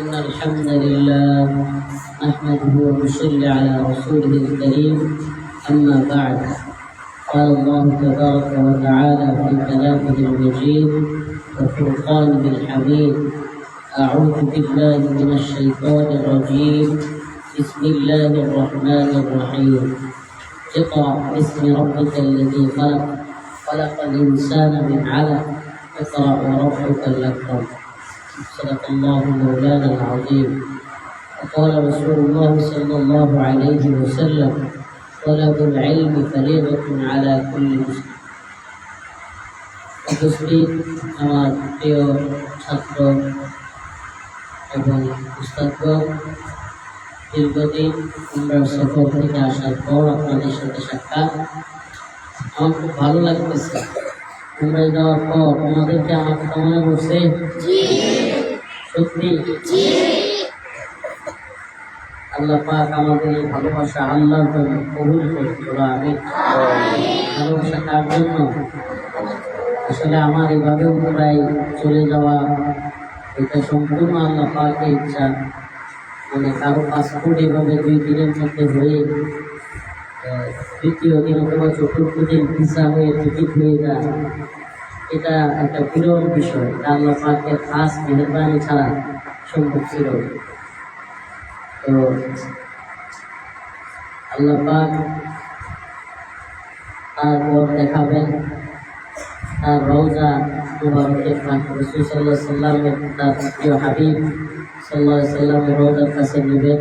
إن الحمد لله نحمده ونصلي على رسوله الكريم. أما بعد قال الله تبارك وتعالى في كلامه المجيد وفرقانه الحميد أعوذ بالله من الشيطان الرجيم. بسم الله الرحمن الرحيم. اقرأ باسم ربك الذي خلق. خلق الإنسان من علق. اقرأ وربك الأكرم. صدق الله مولانا العظيم وقال رسول الله صلى الله عليه وسلم طلب العلم فريضة على كل مسلم উপস্থিত আমার প্রিয় ছাত্র এবং উস্তাদগণ দীর্ঘদিন আমরা সফর থেকে আসার পর আপনাদের সাথে সাক্ষাৎ আমার খুব ভালো লাগতেছে মুম্বাই যাওয়ার পর আমাদেরকে আমার কথা মনে পড়ছে সত্যি আল্লাহ পাক আমাদের এই ভালোবাসা আল্লাহর জন্য কবুল করছিল আমি ভালোবাসা কার জন্য? আসলে আমার এভাবে প্রায় চলে যাওয়া এটা সম্পূর্ণ আল্লাহ পাকের ইচ্ছা। মানে কারও পাসপোর্ট এভাবে দুই দিনের মধ্যে হয়ে তৃতীয় দিন অথবা চতুর্থ দিন ভিসা হয়ে টিকিট হয়ে যায়। এটা একটা বিরল বিষয়। এটা আল্লাহ পাকের খাস মেহরবানি ছাড়া সম্ভব ছিল তো আল্লাহ পাক তারপর দেখাবেন। তার রওজা মুবারকের পাক রসুল সাল্লাহ সাল্লামের তার প্রিয় হাবিব সাল্লাহ সাল্লামের রওজার কাছে নেবেন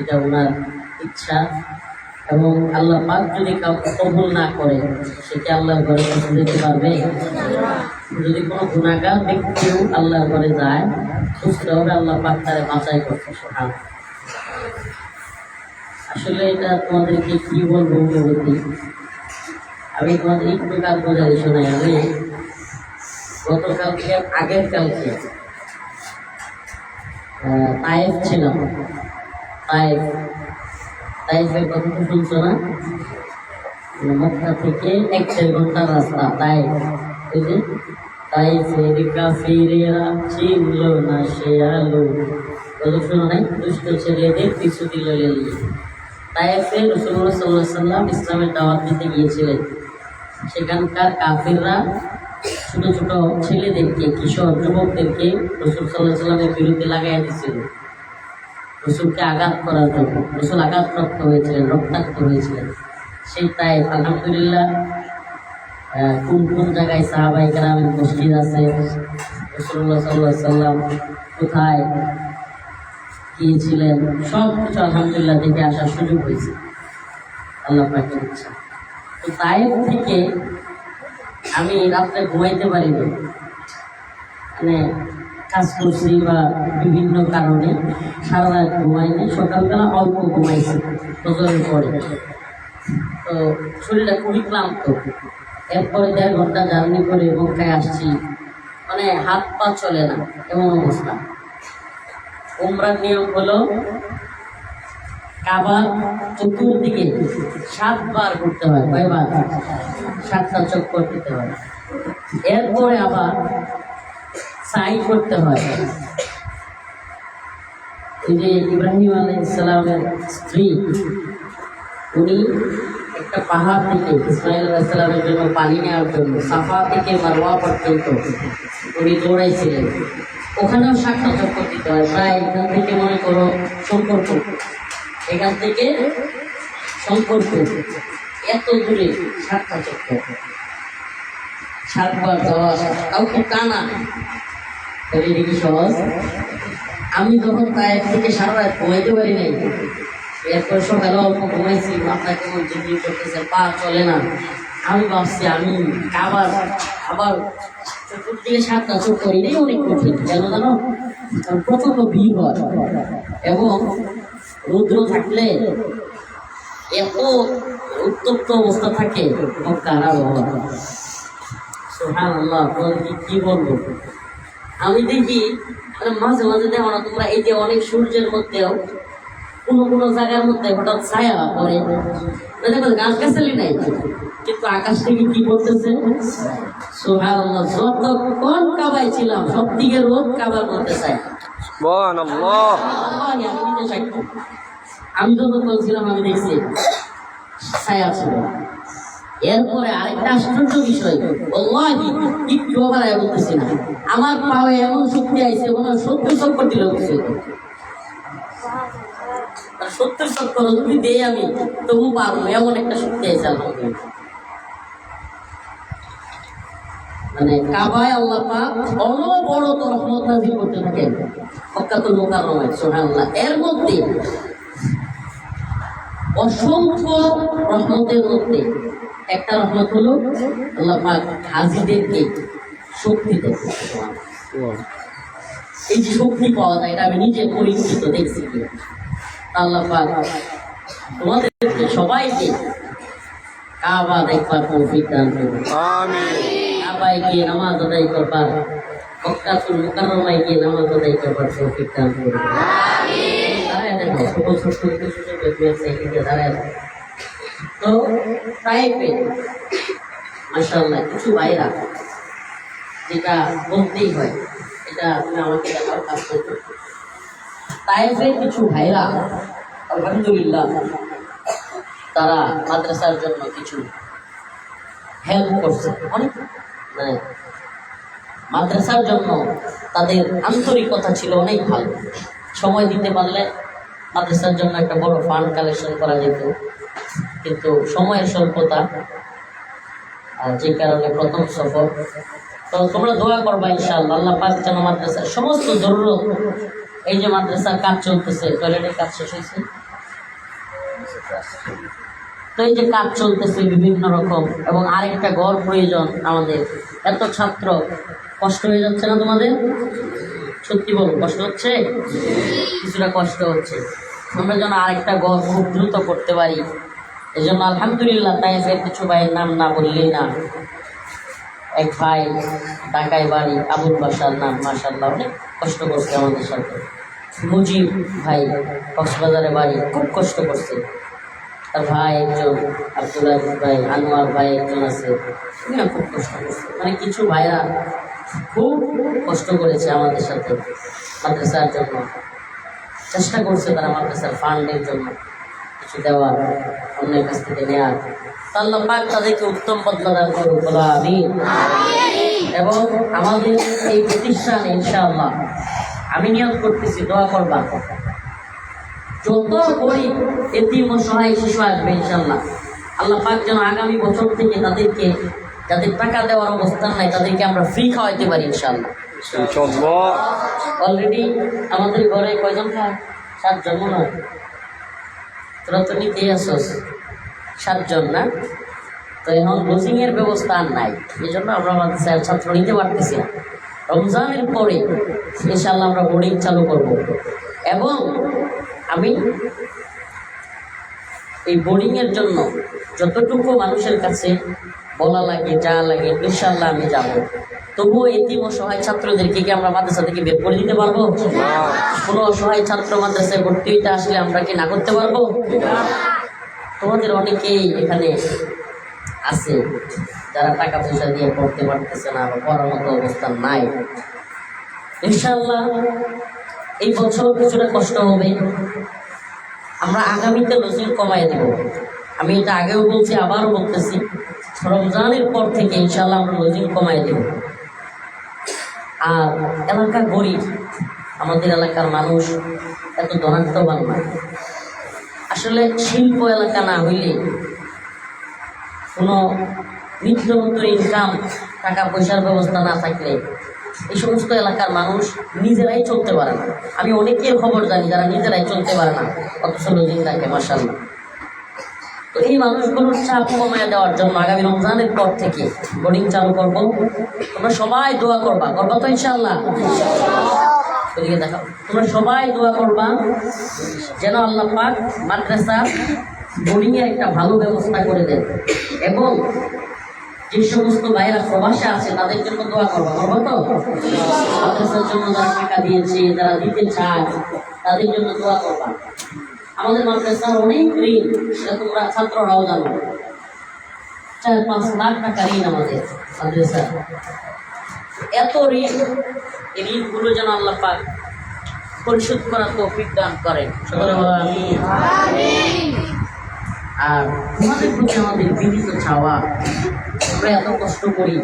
এটা ওনার ইচ্ছা। এবং আল্লাহ পাক যদি কাউকে কবুল না করে সেটা আল্লাহর ঘরে পৌঁছে দিতে পারবে? যদি কোনো গুণাগার ব্যক্তিও আল্লাহর ঘরে যায় হবে আল্লাহ পাক তারে বাঁচাই করতে সোহান আসলে এটা তোমাদেরকে কি বলব অনুভূতি আমি তোমাদের একটু কাল বোঝাই শোনাই আমি। গতকালকে আগের কালকে তায়েফ ছিলাম। তায়েফ তাইফের কথা তো থেকে এক দেড় রাস্তা তাইফ ওই যে তাইফের কাফিরেরা চিনল না দুষ্ট ছেলেদের পিছু দিল লেলি তাইফে রসুল্লাহ সাল্লাহ সাল্লাম ইসলামের দিতে গিয়েছিলেন। সেখানকার কাফিররা ছোট ছোট ছেলেদেরকে, কিশোর যুবকদেরকে রসুল সাল্লাহ সাল্লামের বিরুদ্ধে লাগাই দিচ্ছিল রসুলকে আঘাত করার জন্য, রসুল আঘাতপ্রাপ্ত হয়েছিলেন, রক্তাক্ত হয়েছিলেন। সেই তাই আলহামদুলিল্লাহ কোন কোন জায়গায় সাহাবাই গ্রামের মসজিদ আছে? রসুল্লাহ সাল্লাহ সাল্লাম কোথায় গিয়েছিলেন? সব কিছু আলহামদুলিল্লাহ দেখে আসার সুযোগ হয়েছে। আল্লাহ পাকের ইচ্ছা। তো তাইফ থেকে আমি রাত্রে ঘুমাইতে পারিনি। মানে কাজ করছি বা বিভিন্ন কারণে সারা রাত ঘুমাইনি সকালবেলা অল্প ঘুমাইছি ফজরের পরে। তো শরীরটা খুবই ক্লান্ত। এরপরে দেড় ঘণ্টা জার্নি করে মক্কায় আসছি। মানে হাত পা চলে না, এমন অবস্থা। উমরার নিয়ম হলো কাবার চতুর্দিকে সাতবার করতে হয়, কয়বার? সাতটা চক্কর দিতে হয়। এরপরে আবার সাই করতে হয়। যে ইব্রাহিম আলাই ইসলামের স্ত্রী, উনি একটা পাহাড় থেকে ইসমাইল আলাইসালামের জন্য পানি নেওয়ার জন্য সাফা থেকে মারওয়া পর্যন্ত উনি দৌড়াইছিলেন। ওখানেও সাতটা চক্কর দিতে হয়। প্রায় এখান থেকে মনে করো সম্পর্ক এখান থেকে সম্পর্ক এত দূরে সাতটা চক্কর। সাতবার আসা। কাউকে টানা। সহজ। আমি যখন তাই থেকে সারা রাত ঘুমাইতে পারি নাই এরপর সকালে অল্প ঘুমাইছি মাথা কেমন জিগি করতেছে পা চলে না। আমি ভাবছি, আমি আবার আবার অনেক কেন জানো? ভিড় হয় এবং থাকলে এত উত্তপ্ত অবস্থা থাকে কি বলব? আমি দেখি মানে মাঝে মাঝে দেখো না তোমরা এই যে অনেক সূর্যের মধ্যেও কোনো কোনো জায়গার মধ্যে হঠাৎ ছায়া পড়ে। না দেখো গাছ গাছালি নাই। কিন্তু আকাশ থেকে কি করতেছে যতক্ষণ কাবাই ছিলাম সব দিকে রোদ কাবার আল্লাহ আমি। যখন বলছিলাম আমি দেখছি ছায়া ছিল। এরপরে আরেকটা আশ্চর্য বিষয় বাড়ায় বলতেছি না। আমার পায়ে এমন শক্তি আইছে মনে হয় সত্তর চক্কর দিল চক্কর যদি দেই আমি, তবু পারব, এমন একটা শক্তি আইছে মানে কাবায় আল্লাহ পাক বড় বড় তো রহমত নাজিল করতে থাকেন মুকাররমায়, সুবহানাল্লাহ। এর মধ্যে অসংখ্য রহমতের মধ্যে একটা রহমত হলো আল্লাহ পাক হাজিদেরকে শক্তি এই যে শক্তি পাওয়া যায় এটা আমি নিজে পরিচিত দেখছি। আল্লাহ পাক তোমাদেরকে সবাইকে কাবা দেখবার তৌফিক দান কাবায় গিয়ে নামাজ আদায় করবার মক্কাতুল মুকাররমায় গিয়ে নামাজ আদায় করবার তৌফিক দান করুন। দাঁড়ায় দেখো ছোট ছোট দাঁড়ায় তো তাইপে মাশাআল্লাহ, কিছু ভাইরা যেটা বলতেই হয়, এটা তুমি আমাকে দেখাও কাজ করতে তাইপে কিছু ভাইরা, আলহামদুলিল্লাহ, তারা মাদ্রাসার জন্য কিছু হেল্প করছে। অনেক মানে মাদ্রাসার জন্য তাদের আন্তরিকতা ছিল অনেক ভালো। সময় দিতে পারলে মাদ্রাসার জন্য একটা বড় ফান্ড কালেকশন করা যেত। কিন্তু সময়ের স্বল্পতা, আর যে কারণে প্রথম সফর। তো তোমরা দোয়া করবা ইনশাআল্লাহ, আল্লাহ পাক যেন মাদ্রাসার সমস্ত জরুরত, এই যে মাদ্রাসার কাজ চলতেছে টয়লেটের কাজ শেষ হয়েছে? তো এই যে কাজ চলতেছে বিভিন্ন রকম, এবং আরেকটা ঘর প্রয়োজন আমাদের। এত ছাত্র, কষ্ট হয়ে যাচ্ছে না তোমাদের? সত্যি বল, কষ্ট হচ্ছে? কিছুটা কষ্ট হচ্ছে। আমরা যেন আরেকটা ঘর খুব দ্রুত করতে পারি। এই জন্য আলহামদুলিল্লাহ, তাই এর কিছু ভাইয়ের নাম না বললেই না। এক ভাই, ঢাকায় বাড়ি, আবুল বাসার নাম মাসাল্লাহ অনেক কষ্ট করছে আমাদের সাথে। মুজিব ভাই, কক্সবাজারে বাড়ি, খুব কষ্ট করছে। তার ভাই একজন, আব্দুল ভাই, আনোয়ার ভাই একজন আছে। এরা খুব কষ্ট করছে। মানে কিছু ভাইরা খুব কষ্ট করেছে আমাদের সাথে মাদ্রাসার জন্য। চেষ্টা করছে তারা মাদ্রাসার ফান্ডের জন্য কিছু দেওয়ার। অন্যের কাছ থেকে নেওয়ার আল্লাহ পাক তাদেরকে উত্তম বদলা দান করুক বলো আমিন। এবং আমাদের এই প্রতিষ্ঠান ইনশাআল্লাহ আমি নিয়োগ করতেছি দোয়া করবা। যত গরিব এতিম ও সহায় শিশু আসবে ইনশাল্লাহ আল্লাহ পাক যেন আগামী বছর থেকে তাদেরকে যাদের টাকা দেওয়ার অবস্থান নাই তাদেরকে আমরা ফ্রি খাওয়াইতে পারি ইনশাল্লাহ ইনশাআল্লাহ। অলরেডি আমাদের ঘরে কয়জন খায় সাতজন মনে হয়। তোরা তো নিতেই আসস। সাতজন, না? তো এখন এর ব্যবস্থা আর নাই। এই জন্য আমরা আমাদের ছাত্র নিতে পারতেছি না। রমজানের পরে ইনশাল্লাহ আমরা বোর্ডিং চালু করব। এবং আমি এই বোর্ডিংয়ের জন্য যতটুকু মানুষের কাছে বলা লাগে, যা লাগে ইনশাল্লাহ আমি যাব। তবুও এতিম অসহায় ছাত্রদেরকে কি আমরা মাদ্রাসা থেকে বের করে দিতে পারব? কোনো অসহায় ছাত্র মাদ্রাসায় ভর্তি হইতে আসলে আমরা কি না করতে পারব? তোমাদের অনেকেই এখানে আছে, যারা টাকা পয়সা দিয়ে পড়তে পারতেছে না বা পড়ার মতো অবস্থা নাই। ইনশাল্লাহ এই বছর কিছুটা কষ্ট হবে। আমরা আগামীতে নজির কমাই দেব। আমি এটা আগেও বলছি, আবারও বলতেছি। রমজানের পর থেকে ইনশাল্লাহ আমরা নজির কমাই দেব। আর এলাকা গরিব, আমাদের এলাকার মানুষ এত ধনাত্মবান না। আসলে শিল্প এলাকা না হইলে কোনো নিত্য ইনকাম টাকা পয়সার ব্যবস্থা না থাকলে এই সমস্ত এলাকার মানুষ নিজেরাই চলতে পারে না। আমি অনেকের খবর জানি যারা নিজেরাই চলতে পারে না, অথচ লজিং থাকে মাসাল্লাহ তো এই মানুষগুলোর চাপ কমায় দেওয়ার জন্য আগামী রমজানের পর থেকে বোর্ডিং চালু করব। তোমরা সবাই দোয়া করবা। করবা তো ইনশাল্লাহ ওদিকে দেখাও। তোমরা সবাই দোয়া করবা যেন আল্লাহ পাক মাদ্রাসা বোর্ডিং এর একটা ভালো ব্যবস্থা করে দেন। এবং যে সমস্ত ভাইয়েরা প্রবাসে আছে, তাদের জন্য দোয়া করব। করব তো? মাদ্রাসার জন্য যারা টাকা দিয়েছে, যারা দিতে চায়, তাদের জন্য দোয়া করবা। আমাদের মাদ্রাসার অনেক ঋণ। সেটা তোমরা ছাত্ররাও জানো। চার, পাঁচ লাখ টাকা ঋণ আমাদের মাদ্রাসা এত ঋণ ঋণগুলো যেন আল্লাহ পাক পরিশোধ করার তৌফিক দান করেন। আর তোমাদের প্রতি আমাদের বিনীত চাওয়া, আমরা এত কষ্ট করি।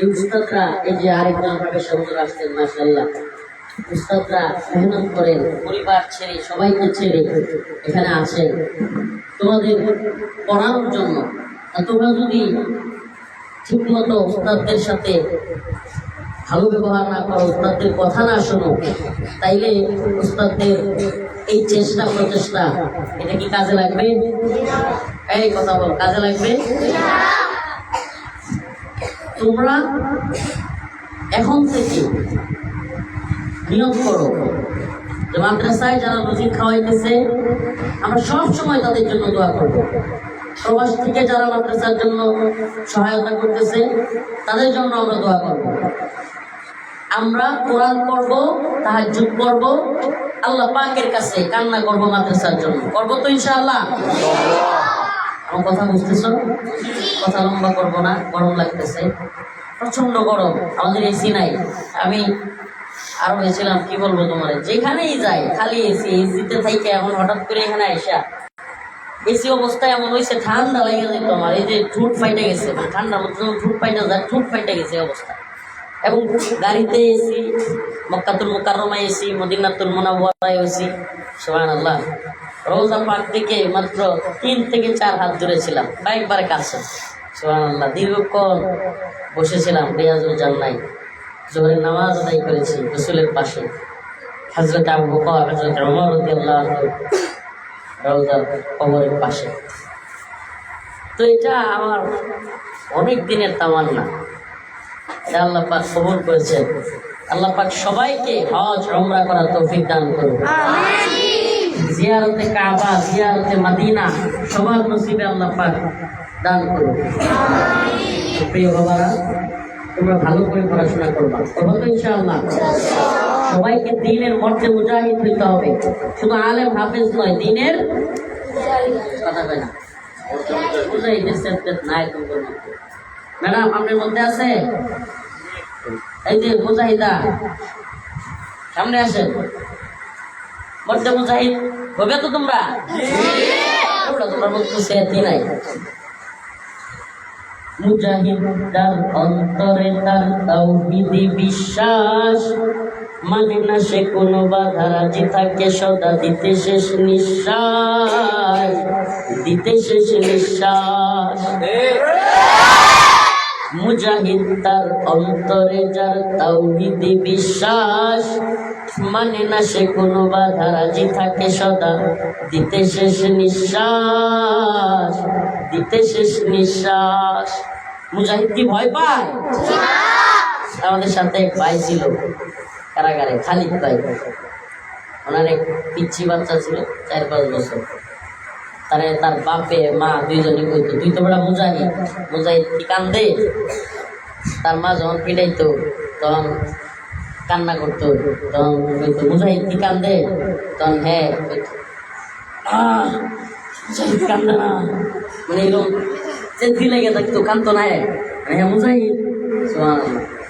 এই উস্তাদরা, এই যে আরেকজন ভাবে সবুজ আসছেন মাসাল্লাহ উস্তাদরা মেহনত করেন, পরিবার ছেড়ে, সবাইকে ছেড়ে এখানে আছেন তোমাদের পড়ানোর জন্য তোমরা যদি ঠিকমতো উস্তাদদের সাথে ভালো ব্যবহার না করো উস্তাদদের কথা না শোনো, তাইলে উস্তাদদের এই চেষ্টা, প্রচেষ্টা, এটা কি কাজে লাগবে? এই কথা বল, কাজে লাগবে? তোমরা এখন থেকে নিয়োগ করো। যে মাদ্রাসায় যারা রুজি খাওয়াইতেছে, আমরা সব সময় তাদের জন্য দোয়া করব। প্রবাস থেকে যারা মাদ্রাসার জন্য সহায়তা করতেছে, তাদের জন্য আমরা দোয়া করব। আমরা কোরআন পড়ব, তাহাজ্জুদ পড়ব, আল্লাহ পাকের কাছে কান্না করব মাদ্রাসার জন্য। করব তো ইনশাআল্লাহ? আমার কথা বুঝতেছ? কথা লম্বা করব না, গরম লাগতেছে। প্রচণ্ড গরম, আমাদের এসি নাই। আমি আরও হয়েছিলাম কি বলব তোমার? যেখানেই যাই, খালি এসি এসিতে থাইকে এখন হঠাৎ করে এখানে আইসা, এসি অবস্থায় এমন হয়েছে ঠান্ডা লেগে যেত আমার। এই যে ঠুট ফাইটে গেছে মানে ঠান্ডার মধ্যে যখন ঠুট ফাইটে যায়, ঠুট ফাইটে গেছে অবস্থা। এবং গাড়িতে এসি মক্কাতুল মুকাররমায় এসি মদিনাতুল মুনাওয়ারায় এসি সুবহানাল্লাহ। রোজা পাক থেকে মাত্র তিন থেকে চার হাত দূরে ছিলাম কয়েকবার কাছে আল্লাহ দীর্ঘক্ষণ বসেছিলাম রিয়াজুল জান্নাই জোহরের নামাজ আদায় করেছি রসুলের পাশে। হজরত আবু বকর হজরত ওমর রাদিয়াল্লাহু রওজার কবরের পাশে। তো এটা আমার অনেক দিনের তামান্না। আল্লাহ পাক কবুল করেছেন আল্লাহ পাক সবাইকে হজ উমরা করার তৌফিক দান করুন। জিয়ারতে কাবা জিয়ারতে মদিনা সবার নসিবে আল্লাহ পাক দান করুন। প্রিয় বাবারা তোমরা ভালো করে পড়াশোনা করবা। করব তো ইনশাআল্লাহ। সবাইকে দিনের মধ্যে মুজাহিদ হইতে হবে। শুধু আলেম হাফেজ নয় দিনের কথা কয় না। ম্যাডাম আপনার মধ্যে আছে? এই যে মুজাহিদা সামনে আসেন। মধ্যে মুজাহিদ হবে তো তোমরা? তোমরা তোমার মধ্যে সেহাতি নাই। মুজাহিদ তার অন্তরে তার তাওহিদি বিশ্বাস। মানে না সে কোনো বাধা রাজি থাকে, সদা দিতে শেষ নিঃশ্বাস। দিতে শেষ নিঃশ্বাস। মুজাহিদ তার অন্তরে যার তাওহিদি বিশ্বাস মানে না সে কোনো বাধা রাজি থাকে সদা। দিতে শেষ নিঃশ্বাস, দিতে শেষ নিঃশ্বাস। মুজাহিদ কি ভয় পায়? আমাদের সাথে এক ভাই ছিল, কারাগারে, খালিদ ভাই। ওনার এক পিচ্ছি বাচ্চা ছিল, চার পাঁচ বছর। তারে তার বাপে মা দুইজনে কইতো তুই তো বড় মুজাহিদ মুজাহিদ কি কান্দে? তার মা যখন পিটাইতো তখন কান্না করতো তখন কইতো মুজাহিদ কি কান্দে? তখন হ্যাঁ "আহ, মুজাহিদ মানে এরকম চেতি লেগে থাকতো কান্দতো না হ্যাঁ হ্যাঁ মুজাহিদ। সুবহানাল্লাহ।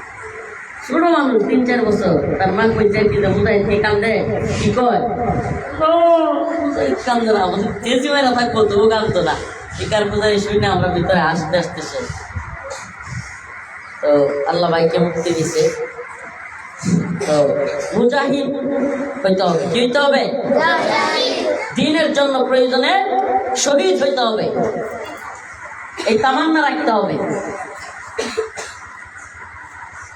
ছোট মানুষ তিন চার বছর। তার মা চাই দিতে মুজাহিদ কে কান্দে কি কয়? কান্দে না আমাদের তেজি মেরা থাকব তবু কান্দতো না। শিকার পূজারি শুনে আমরা ভিতরে আসতে আসতেছে তো, আল্লাহ ভাইকে মুক্তি দিছে? তো, মুজাহিদ হইতে হবে, কি হইতে হবে? দিনের জন্য প্রয়োজনে শহীদ হইতে হবে। এই তামান্না রাখতে হবে।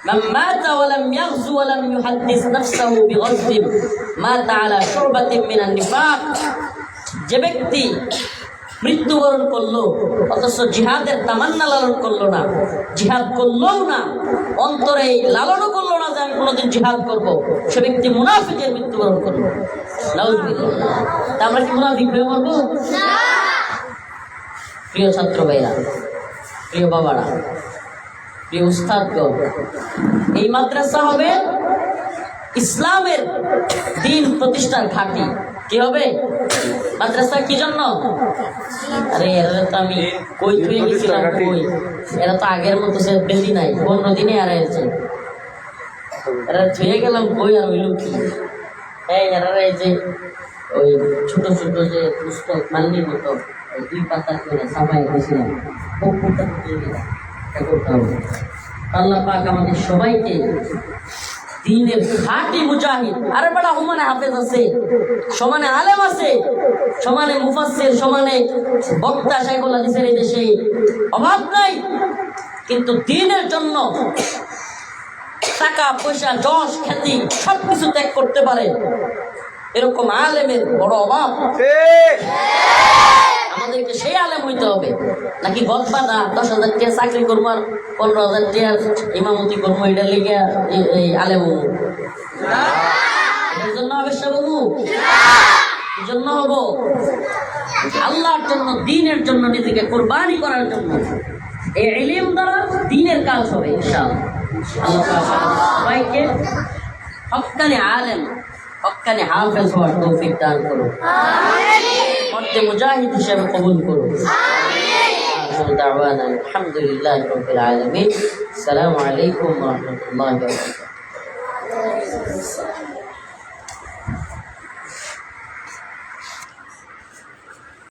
من مات ولم يغزو ولم يحدث نفسه بغزو مات على شعبة من النفاق যে ব্যক্তি মৃত্যুবরণ করলো অথচ জিহাদের তামান্না লালন করলো না জিহাদ করলোও না অন্তরে এই লালনও করলো না যে আমি কোনোদিন জিহাদ করবো সে ব্যক্তি মুনাফিকের মৃত্যুবরণ করলো নাউজুবিল্লাহ। তা আমরা কি মুনাফিক হয়ে মরবো প্রিয় ছাত্র ভাইরা প্রিয় বাবারা প্রিয় এই মাদ্রাসা হবে ইসলামের দিন প্রতিষ্ঠার ঘাঁটি। কি হবে? মাদ্রাসা কি জন্য? আরে এরা তো আমি কই থুয়ে গেছিলাম কই? এরা তো আগের মতো সে বেশি নাই পনেরো দিনে হারাইছে এরা ছুঁয়ে গেলাম বই আর হইল কি? এই এরা এই যে ওই ছোট ছোট যে পুস্তক মাল্লির মতো ওই দুই পাতা করে ছাপাই দিয়েছিলাম আল্লাহ পাক আমাদের সবাইকে দিনের খাঁটি মুজাহিদ, আরে হুমানে হাফেজ আছে, সমানে আলেম আছে, সমানে মুফাসসির, সমানে বক্তা শাইখুল হাদিসের দেশে অভাব নাই, কিন্তু দিনের জন্য টাকা, পয়সা, যশ, খ্যাতি সব কিছু ত্যাগ করতে পারে। এরকম আলেমের বড় অভাব? আমাদেরকে সেই আলেম হইতে হবে। নাকি গদবাদা দশ হাজার টাকা চাকরি করব আর পনেরো হাজার টাকা ইমামতি করব এটা লেগে এই- এই আলেম জন্য বাবু জন্য হব? আল্লাহর জন্য দিনের জন্য নিজেকে কোরবানি করার জন্য। এই দ্বারা দিনের কাজ হবে ইনশাআল্লাহ। আল্লাহ সবাইকে আলেম হক্কানি হাফেজ হওয়ার তৌফিক দান করুন মধ্যে মুজাহিদ হিসেবে কবুল করুন آخر دعوانا الحمد لله رب العالمين السلام عليكم ورحمة الله وبركاته